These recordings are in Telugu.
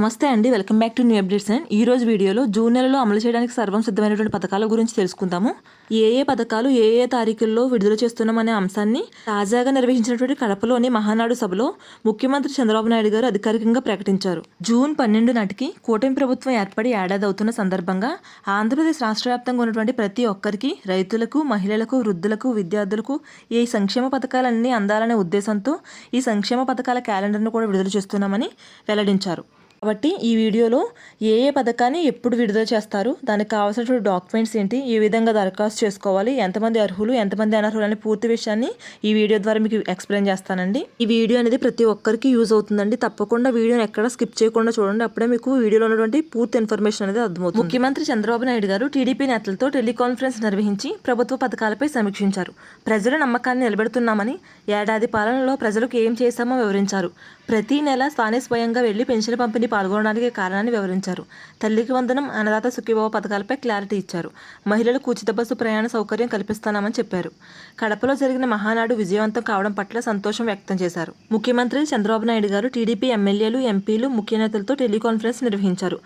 నమస్తే అండి. Welcome back to new updates and ఈ రోజు వీడియోలో జూన్ నెలలో అమలు చేయడానికి సర్వం సిద్ధమైనటువంటి పథకాల గురించి తెలుసుకుందాము. ఏ ఏ పథకాలు ఏ ఏ తారీఖుల్లో విడుదల చేస్తున్నామనే అంశాన్ని తాజాగా నిర్వహించినటువంటి కడపలోని మహానాడు సభలో ముఖ్యమంత్రి చంద్రబాబు నాయుడు గారు అధికారికంగా ప్రకటించారు. జూన్ పన్నెండు నాటికి కూటమి ప్రభుత్వం ఏర్పడి ఏడాది అవుతున్న సందర్భంగా ఆంధ్రప్రదేశ్ రాష్ట్ర వ్యాప్తంగా ఉన్నటువంటి ప్రతి ఒక్కరికి రైతులకు మహిళలకు వృద్ధులకు విద్యార్థులకు ఈ సంక్షేమ పథకాలన్నీ అందాలనే ఉద్దేశంతో ఈ సంక్షేమ పథకాల క్యాలెండర్ను కూడా విడుదల చేస్తున్నామని వెల్లడించారు. కాబట్టి ఈ వీడియోలో ఏ ఏ పథకాన్ని ఎప్పుడు విడుదల చేస్తారు దానికి కావాల్సినటువంటి డాక్యుమెంట్స్ ఏంటి ఏ విధంగా దరఖాస్తు చేసుకోవాలి ఎంతమంది అర్హులు ఎంతమంది అనర్హులు అనే పూర్తి విషయాన్ని ఈ వీడియో ద్వారా మీకు ఎక్స్ప్లెయిన్ చేస్తానండి. ఈ వీడియో అనేది ప్రతి ఒక్కరికి యూజ్ అవుతుందండి. తప్పకుండా వీడియోని ఎక్కడ స్కిప్ చేయకుండా చూడండి. అప్పుడే మీకు వీడియోలో ఉన్నటువంటి పూర్తి ఇన్ఫర్మేషన్ అనేది అర్థమవుతుంది. ముఖ్యమంత్రి చంద్రబాబు నాయుడు గారు టీడీపీ నేతలతో టెలికాన్ఫరెన్స్ నిర్వహించి ప్రభుత్వ పథకాలపై సమీక్షించారు. ప్రజల నమ్మకాన్ని నిలబెడుతున్నామని ఏడాది పాలనలో ప్రజలకు ఏం చేశామో వివరించారు. ప్రతి నెల తానే స్వయంగా వెళ్ళి పెన్షన్ పంపిణీ పాల్గొనడానికి కారణాన్ని వివరించారు. తల్లికి వందనం అన్నదాత సుఖీభావ పథకాలపై క్లారిటీ ఇచ్చారు. మహిళలకు ఉచిత బస్సు ప్రయాణ సౌకర్యం కల్పిస్తామని చెప్పారు. కడపలో జరిగిన మహానాడు విజయవంతం కావడం పట్ల సంతోషం వ్యక్తం చేశారు. ముఖ్యమంత్రి చంద్రబాబు నాయుడు గారు టీడీపీ ఎమ్మెల్యేలు ఎంపీలు ముఖ్య నేతలతో టెలికాన్ఫరెన్స్ నిర్వహించారు.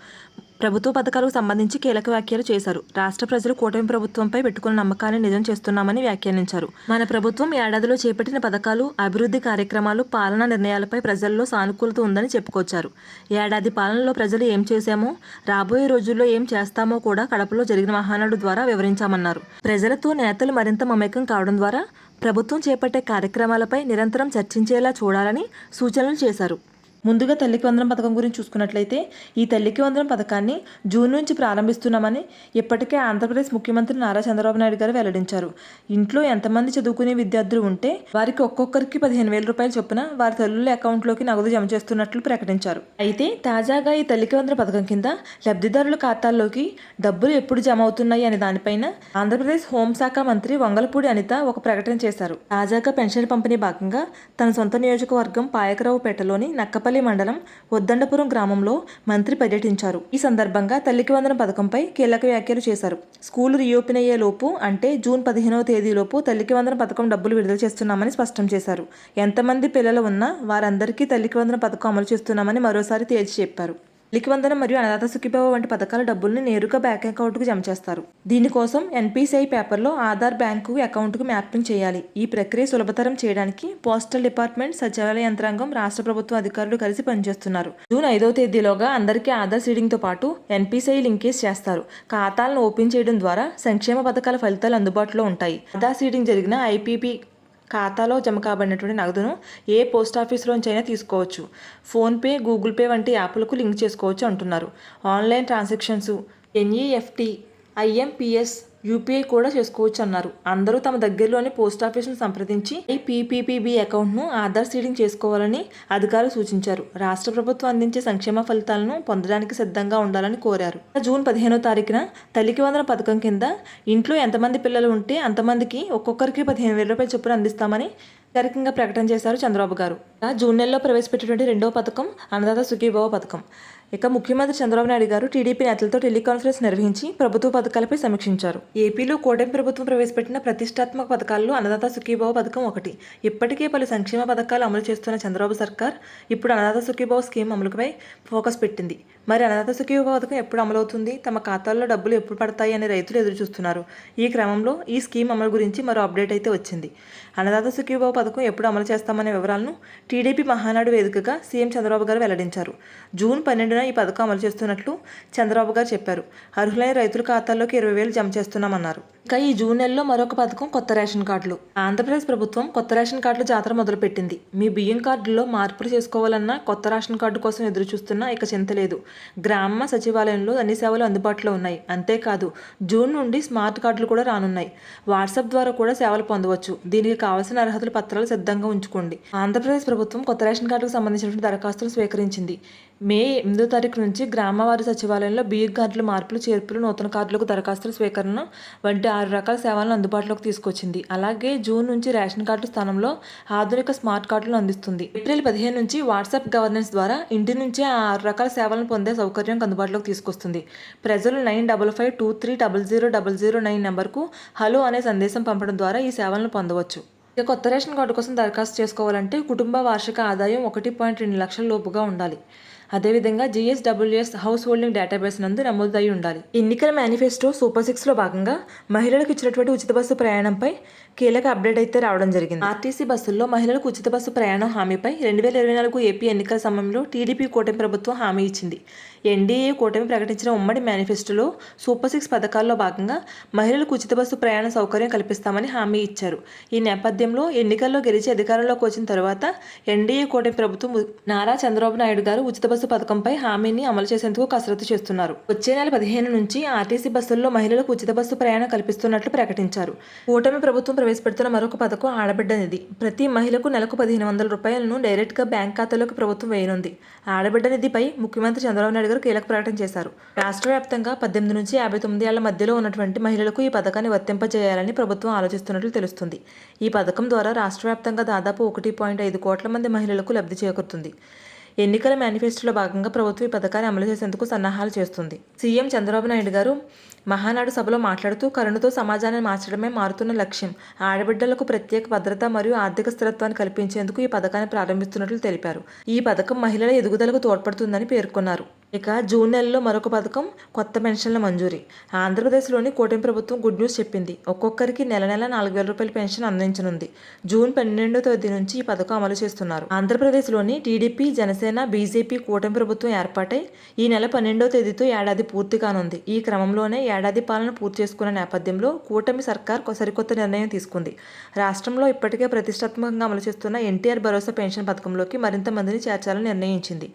ప్రభుత్వ పథకాలకు సంబంధించి కీలక వ్యాఖ్యలు చేశారు. రాష్ట్ర ప్రజలు కూటమి ప్రభుత్వంపై పెట్టుకున్న నమ్మకాన్ని నిజం చేస్తున్నామని వ్యాఖ్యానించారు. మన ప్రభుత్వం ఏడాదిలో చేపట్టిన పథకాలు అభివృద్ధి కార్యక్రమాలు పాలనా నిర్ణయాలపై ప్రజల్లో సానుకూలత ఉందని చెప్పుకొచ్చారు. ఏడాది పాలనలో ప్రజలు ఏం చేశామో రాబోయే రోజుల్లో ఏం చేస్తామో కూడా కడపలో జరిగిన మహానాడు ద్వారా వివరించామన్నారు. ప్రజలతో నేతలు మరింత మమేకం కావడం ద్వారా ప్రభుత్వం చేపట్టే కార్యక్రమాలపై నిరంతరం చర్చించేలా చూడాలని సూచనలు చేశారు. ముందుగా తల్లికి వందనం పథకం గురించి చూసుకున్నట్లయితే ఈ తల్లికి వందనం పథకాన్ని జూన్ నుంచి ప్రారంభిస్తున్నామని ఇప్పటికే ఆంధ్రప్రదేశ్ ముఖ్యమంత్రి నారా చంద్రబాబు నాయుడు గారు వెల్లడించారు. ఇంట్లో ఎంతమంది చదువుకునే విద్యార్థులు ఉంటే వారికి ఒక్కొక్కరికి పదిహేను వేల రూపాయలు చొప్పున వారి తల్లుల అకౌంట్లోకి నగదు జమ చేస్తున్నట్లు ప్రకటించారు. అయితే తాజాగా ఈ తల్లికి వందన పథకం కింద లబ్ధిదారుల ఖాతాల్లోకి డబ్బులు ఎప్పుడు జమ అవుతున్నాయి అనే దానిపైన ఆంధ్రప్రదేశ్ హోంశాఖ మంత్రి వంగలపూడి అనిత ఒక ప్రకటన చేశారు. తాజాగా పెన్షన్ పంపిణీ భాగంగా తన సొంత నియోజకవర్గం పాయకరావుపేటలోని నక్కపల్లి మండలం వద్దండపురం గ్రామంలో మంత్రి పర్యటించారు. ఈ సందర్భంగా తల్లికి వందన పథకంపై కీలక వ్యాఖ్యలు చేశారు. స్కూలు రీఓపెన్ అయ్యే లోపు అంటే జూన్ పదిహేనవ తేదీలోపు తల్లికి వందన పథకం డబ్బులు విడుదల చేస్తున్నామని స్పష్టం చేశారు. ఎంతమంది పిల్లలు ఉన్నా వారందరికీ తల్లికి వందన పథకం అమలు చేస్తున్నామని మరోసారి తేల్చి చెప్పారు. లిఖివందనం మరియు అనాథ సుఖీభావ వంటి పథకాల డబ్బుల్ని నేరుగా బ్యాంక్ అకౌంట్కు జమ చేస్తారు. దీనికోసం ఎన్పిసిఐ పేపర్లో ఆధార్ బ్యాంకు అకౌంట్కు మ్యాపింగ్ చేయాలి. ఈ ప్రక్రియ సులభతరం చేయడానికి పోస్టల్ డిపార్ట్మెంట్ సచివాలయ యంత్రాంగం రాష్ట్ర ప్రభుత్వ అధికారులు కలిసి పనిచేస్తున్నారు. జూన్ ఐదవ తేదీలోగా అందరికీ ఆధార్ సీడింగ్తో పాటు ఎన్పిసిఐ లింకేజ్ చేస్తారు. ఖాతాలను ఓపెన్ చేయడం ద్వారా సంక్షేమ పథకాల ఫలితాలు అందుబాటులో ఉంటాయి. ఆధార్ సీడింగ్ జరిగిన ఐపీపీ ఖాతాలో జమ కాబడినటువంటి నగదును ఏ పోస్ట్ ఆఫీస్లోంచైనా తీసుకోవచ్చు. ఫోన్పే గూగుల్ పే వంటి యాప్లకు లింక్ చేసుకోవచ్చు అంటున్నారు. Online transactions NEFT IMPS UPI కూడా చేసుకోవచ్చు అన్నారు అందరూ తమ దగ్గరలోని పోస్ట్ ఆఫీసును సంప్రదించి ఈ పీపీపీబీ అకౌంట్ను ఆధార్ సీడింగ్ చేసుకోవాలని అధికారులు సూచించారు. రాష్ట్ర ప్రభుత్వం అందించే సంక్షేమ ఫలితాలను పొందడానికి సిద్ధంగా ఉండాలని కోరారు. జూన్ పదిహేనో తారీఖున తల్లికి వందన పథకం కింద ఇంట్లో ఎంతమంది పిల్లలు ఉంటే అంతమందికి ఒక్కొక్కరికి పదిహేను వేల రూపాయల చొప్పున అందిస్తామని అధికారికంగా ప్రకటన చేశారు చంద్రబాబు గారు. జూన్ నెలలో ప్రవేశపెట్టినటువంటి రెండవ పథకం అన్నదాత సుఖీభవ పథకం. ఇక ముఖ్యమంత్రి చంద్రబాబు నాయుడు గారు టీడీపీ నేతలతో టెలికాన్ఫరెన్స్ నిర్వహించి ప్రభుత్వ పథకాలపై సమీక్షించారు. ఏపీలో కూటమి ప్రభుత్వం ప్రవేశపెట్టిన ప్రతిష్టాత్మక పథకాల్లో అన్నదాత సుఖీభవ పథకం ఒకటి. ఇప్పటికే పలు సంక్షేమ పథకాలు అమలు చేస్తున్న చంద్రబాబు సర్కార్ ఇప్పుడు అన్నదాత సుఖీభవ స్కీమ్ అమలుపై ఫోకస్ పెట్టింది. మరి అన్నదాత సుఖీభవ పథకం ఎప్పుడు అమలవుతుంది? తమ ఖాతాల్లో డబ్బులు ఎప్పుడు పడతాయి అని రైతులు ఎదురు చూస్తున్నారు ఈ క్రమంలో ఈ స్కీమ్ అమలు గురించి మరో అప్డేట్ అయితే వచ్చింది. అన్నదాత సుఖీభవ పథకం ఎప్పుడు అమలు చేస్తామనే వివరాలను టీడీపీ మహానాడు వేదికగా సీఎం చంద్రబాబు గారు వెల్లడించారు. జూన్ పన్నెండున ఈ పథకం అమలు చేస్తున్నట్లు చంద్రబాబు గారు చెప్పారు. అర్హులైన రైతుల ఖాతాల్లోకి ఇరవై వేలు జమ చేస్తున్నామన్నారు. ఇంకా ఈ జూన్ నెలలో మరొక పథకం కొత్త రేషన్ కార్డులు. ఆంధ్రప్రదేశ్ ప్రభుత్వం కొత్త రేషన్ కార్డుల జాతర మొదలుపెట్టింది. మీ బియ్యం కార్డుల్లో మార్పులు చేసుకోవాలన్నా కొత్త రేషన్ కార్డు కోసం ఎదురు చూస్తున్నా ఇక చింత లేదు. గ్రామ సచివాలయంలో అన్ని సేవలు అందుబాటులో ఉన్నాయి. అంతేకాదు జూన్ నుండి స్మార్ట్ కార్డులు కూడా రానున్నాయి. వాట్సాప్ ద్వారా కూడా సేవలు పొందవచ్చు. దీనికి కావాల్సిన అర్హతల పత్రాలు సిద్ధంగా ఉంచుకోండి. ఆంధ్రప్రదేశ్ ప్రభుత్వం కొత్త రేషన్ కార్డుకు సంబంధించినటువంటి దరఖాస్తులు స్వీకరించింది. మే ఎనిమిదో తారీఖు నుంచి గ్రామవారి సచివాలయంలో బియ్య కార్డులు మార్పులు చేర్పులు నూతన కార్డులకు దరఖాస్తుల స్వీకరణ వంటి ఆరు రకాల సేవలను అందుబాటులోకి తీసుకొచ్చింది. అలాగే జూన్ నుంచి రేషన్ కార్డు స్థానంలో ఆధునిక స్మార్ట్ కార్డులను అందిస్తుంది. ఏప్రిల్ పదిహేను నుంచి వాట్సాప్ గవర్నెన్స్ ద్వారా ఇంటి నుంచే ఆ ఆరు రకాల సేవలను పొందే సౌకర్యం అందుబాటులోకి తీసుకొస్తుంది. ప్రజలు nine double five two three double zero double zero nine నెంబర్కు హలో అనే సందేశం పంపడం ద్వారా ఈ సేవలను పొందవచ్చు. ఇక కొత్త రేషన్ కార్డు కోసం దరఖాస్తు చేసుకోవాలంటే కుటుంబ వార్షిక ఆదాయం ఒకటి పాయింట్ రెండు లక్షల లోపుగా ఉండాలి. అదేవిధంగా జిఎస్డబ్ల్యూఎస్ హౌస్ హోల్డింగ్ డేటాబేస్ నందు నమోదు అయి ఉండాలి ఎన్నికల మేనిఫెస్టో సూపర్ సిక్స్లో భాగంగా మహిళలకు ఇచ్చినటువంటి ఉచిత బస్సు ప్రయాణంపై కీలక అప్డేట్ అయితే రావడం జరిగింది. ఆర్టీసీ బస్సుల్లో మహిళలకు ఉచిత బస్సు ప్రయాణం హామీపై రెండు వేల ఇరవై నాలుగు ఏపీ ఎన్నికల సమయంలో టీడీపీ కూటమి ప్రభుత్వం హామీ ఇచ్చింది. ఎన్డీఏ కూటమి ప్రకటించిన ఉమ్మడి మేనిఫెస్టోలో సూపర్ సిక్స్ పథకాల్లో భాగంగా మహిళలకు ఉచిత బస్సు ప్రయాణ సౌకర్యం కల్పిస్తామని హామీ ఇచ్చారు. ఈ నేపథ్యంలో ఎన్నికల్లో గెలిచి అధికారంలోకి వచ్చిన తర్వాత ఎన్డీఏ కూటమి ప్రభుత్వం నారా చంద్రబాబు నాయుడు గారు ఉచిత బస్సు పథకంపై హామీని అమలు చేసేందుకు కసరత్తు చేస్తున్నారు. వచ్చే నెల పదిహేను నుంచి ఆర్టీసీ బస్సుల్లో మహిళలకు ఉచిత బస్సు ప్రయాణం కల్పిస్తున్నట్లు ప్రకటించారు. కూటమి ప్రభుత్వం ప్రవేశపెడుతున్న మరొక పథకం ఆడబిడ్డ నిధి. ప్రతి మహిళకు నెలకు పదిహేను వందల రూపాయలను డైరెక్ట్గా బ్యాంక్ ఖాతాలోకి ప్రభుత్వం వేయనుంది. ఆడబిడ్డ నిధిపై ముఖ్యమంత్రి చంద్రబాబు నాయుడు గారు కీలక ప్రకటన చేశారు. రాష్ట్ర వ్యాప్తంగా పద్దెనిమిది నుంచి యాభై తొమ్మిది ఏళ్ళ మధ్యలో ఉన్నటువంటి మహిళలకు ఈ పథకాన్ని వర్తింపజేయాలని ప్రభుత్వం ఆలోచిస్తున్నట్లు తెలుస్తుంది. ఈ పథకం ద్వారా రాష్ట్ర వ్యాప్తంగా దాదాపు ఒకటి పాయింట్ ఐదు కోట్ల మంది మహిళలకు లబ్ధి చేకూరుతుంది. ఎన్నికల మేనిఫెస్టోలో భాగంగా ప్రభుత్వం ఈ పథకాన్ని అమలు చేసేందుకు సన్నాహాలు చేస్తుంది. సీఎం చంద్రబాబు నాయుడు గారు మహానాడు సభలో మాట్లాడుతూ కరుణతో సమాజాన్ని మార్చడమే మారుతున్న లక్ష్యం. ఆడబిడ్డలకు ప్రత్యేక భద్రత మరియు ఆర్థిక స్థిరత్వాన్ని కల్పించేందుకు ఈ పథకాన్ని ప్రారంభిస్తున్నట్లు తెలిపారు. ఈ పథకం మహిళల ఎదుగుదలకు తోడ్పడుతుందని పేర్కొన్నారు. ఇక జూన్ నెలలో మరొక పథకం కొత్త పెన్షన్ల మంజూరీ. ఆంధ్రప్రదేశ్లోని కూటమి ప్రభుత్వం గుడ్ న్యూస్ చెప్పింది. ఒక్కొక్కరికి నెల నెల నాలుగు వేల రూపాయల పెన్షన్ అందించనుంది. జూన్ పన్నెండో తేదీ నుంచి ఈ పథకం అమలు చేస్తున్నారు. ఆంధ్రప్రదేశ్లోని టీడీపీ జనసేన బీజేపీ కూటమి ప్రభుత్వం ఏర్పాటై ఈ నెల పన్నెండో తేదీతో ఏడాది పూర్తి కానుంది. ఈ క్రమంలోనే ఏడాది పాలన పూర్తి చేసుకున్న నేపథ్యంలో కూటమి సర్కార్ సరికొత్త నిర్ణయం తీసుకుంది. రాష్ట్రంలో ఇప్పటికే ప్రతిష్టాత్మకంగా అమలు చేస్తున్న ఎన్టీఆర్ భరోసా పెన్షన్ పథకంలోకి మరింత మందిని చేర్చాలని నిర్ణయించింది.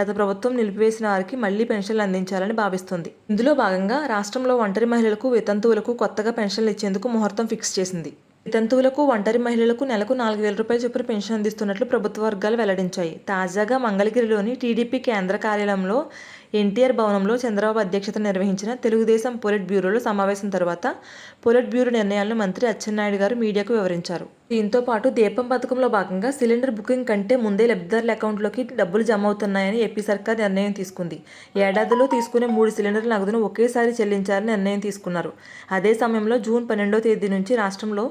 గత ప్రభుత్వం నిలిపివేసిన వారికి మళ్ళీ పెన్షన్లు అందించాలని భావిస్తుంది. ఇందులో భాగంగా రాష్ట్రంలో ఒంటరి మహిళలకు వితంతువులకు కొత్తగా పెన్షన్లు ఇచ్చేందుకు ముహూర్తం ఫిక్స్ చేసింది. వితంతువులకు ఒంటరి మహిళలకు నెలకు నాలుగు వేల రూపాయల చొప్పున పెన్షన్ అందిస్తున్నట్లు ప్రభుత్వ వర్గాలు వెల్లడించాయి. తాజాగా మంగళగిరిలోని టీడీపీ కేంద్ర కార్యాలయంలో ఎన్టీఆర్ భవనంలో చంద్రబాబు అధ్యక్షత నిర్వహించిన తెలుగుదేశం పొలిట్ బ్యూరోలో సమావేశం తర్వాత పొలిట్ బ్యూరో నిర్ణయాలను మంత్రి అచ్చెన్నాయుడు గారు మీడియాకు వివరించారు. దీంతో పాటు దీపం పథకంలో భాగంగా సిలిండర్ బుకింగ్ కంటే ముందే లబ్ధిదారుల అకౌంట్లోకి డబ్బులు జమ అవుతున్నాయని ఏపీ సర్కార్ నిర్ణయం తీసుకుంది. ఏడాదిలో తీసుకునే మూడు సిలిండర్ల నగదును ఒకేసారి చెల్లించాలని నిర్ణయం తీసుకున్నారు. అదే సమయంలో జూన్ పన్నెండో తేదీ నుంచి రాష్ట్రంలో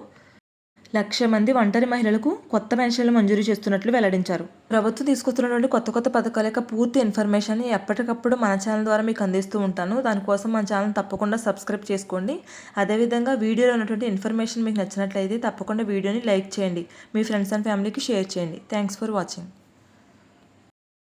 లక్ష మంది ఒంటరి మహిళలకు కొత్త పెన్షన్లు మంజూరు చేస్తున్నట్లు వెల్లడించారు. ప్రభుత్వం తీసుకొస్తున్నటువంటి కొత్త కొత్త పథకాల యొక్క పూర్తి ఇన్ఫర్మేషన్ ఎప్పటికప్పుడు మన ఛానల్ ద్వారా మీకు అందిస్తూ ఉంటాను. దానికోసం మన ఛానల్ తప్పకుండా సబ్స్క్రైబ్ చేసుకోండి. అదేవిధంగా వీడియోలో ఉన్నటువంటి ఇన్ఫర్మేషన్ మీకు నచ్చినట్లయితే తప్పకుండా వీడియోని లైక్ చేయండి. మీ ఫ్రెండ్స్ అండ్ ఫ్యామిలీకి షేర్ చేయండి. Thanks for watching.